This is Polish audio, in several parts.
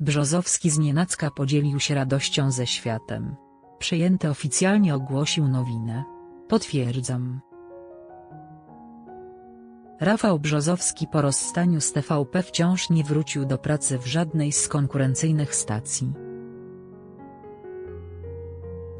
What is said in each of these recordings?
Brzozowski znienacka podzielił się radością ze światem. Przejęty oficjalnie ogłosił nowinę. Potwierdzam. Rafał Brzozowski po rozstaniu z TVP wciąż nie wrócił do pracy w żadnej z konkurencyjnych stacji.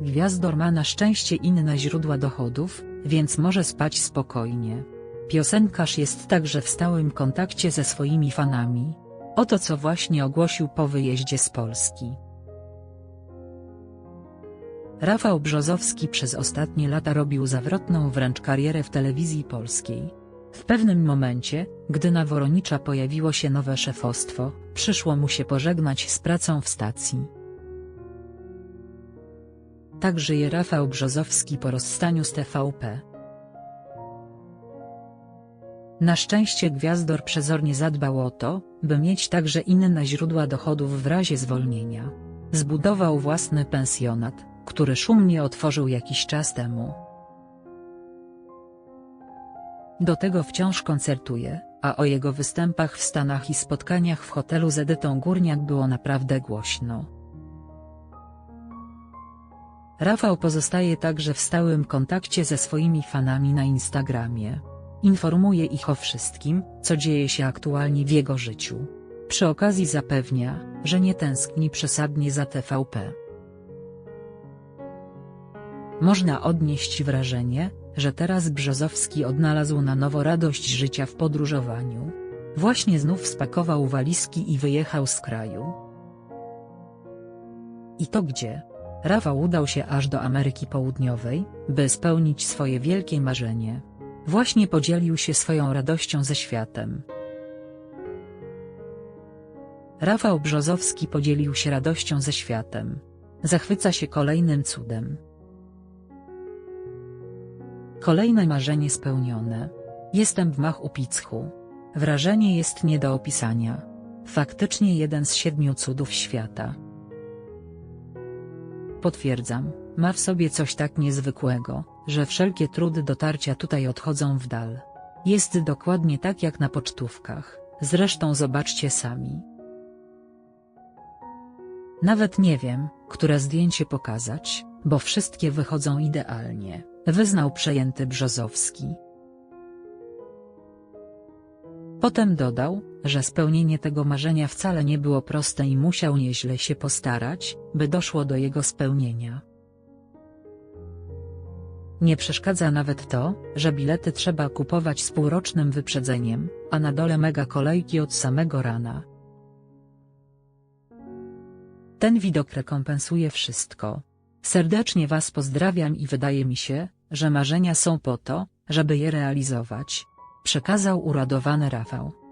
Gwiazdor ma na szczęście inne źródła dochodów, więc może spać spokojnie. Piosenkarz jest także w stałym kontakcie ze swoimi fanami. Oto co właśnie ogłosił po wyjeździe z Polski. Rafał Brzozowski przez ostatnie lata robił zawrotną wręcz karierę w telewizji polskiej. W pewnym momencie, gdy na Woronicza pojawiło się nowe szefostwo, przyszło mu się pożegnać z pracą w stacji. Tak żyje Rafał Brzozowski po rozstaniu z TVP. Na szczęście Gwiazdor przezornie zadbał o to, by mieć także inne źródła dochodów w razie zwolnienia. Zbudował własny pensjonat, który szumnie otworzył jakiś czas temu. Do tego wciąż koncertuje, a o jego występach w Stanach i spotkaniach w hotelu z Edytą Górniak było naprawdę głośno. Rafał pozostaje także w stałym kontakcie ze swoimi fanami na Instagramie. Informuje ich o wszystkim, co dzieje się aktualnie w jego życiu. Przy okazji zapewnia, że nie tęskni przesadnie za TVP. Można odnieść wrażenie, że teraz Brzozowski odnalazł na nowo radość życia w podróżowaniu. Właśnie znów spakował walizki i wyjechał z kraju. I to gdzie? Rafał udał się aż do Ameryki Południowej, by spełnić swoje wielkie marzenie. Właśnie podzielił się swoją radością ze światem. Rafał Brzozowski podzielił się radością ze światem. Zachwyca się kolejnym cudem. Kolejne marzenie spełnione. Jestem w Mach-Upicchu. Wrażenie jest nie do opisania. Faktycznie jeden z siedmiu cudów świata. Potwierdzam, ma w sobie coś tak niezwykłego, że wszelkie trudy dotarcia tutaj odchodzą w dal. Jest dokładnie tak jak na pocztówkach, zresztą zobaczcie sami. Nawet nie wiem, które zdjęcie pokazać, bo wszystkie wychodzą idealnie, wyznał przejęty Brzozowski. Potem dodał, że spełnienie tego marzenia wcale nie było proste i musiał nieźle się postarać, by doszło do jego spełnienia. Nie przeszkadza nawet to, że bilety trzeba kupować z półrocznym wyprzedzeniem, a na dole mega kolejki od samego rana. Ten widok rekompensuje wszystko. Serdecznie Was pozdrawiam i wydaje mi się, że marzenia są po to, żeby je realizować. Przekazał uradowany Rafał.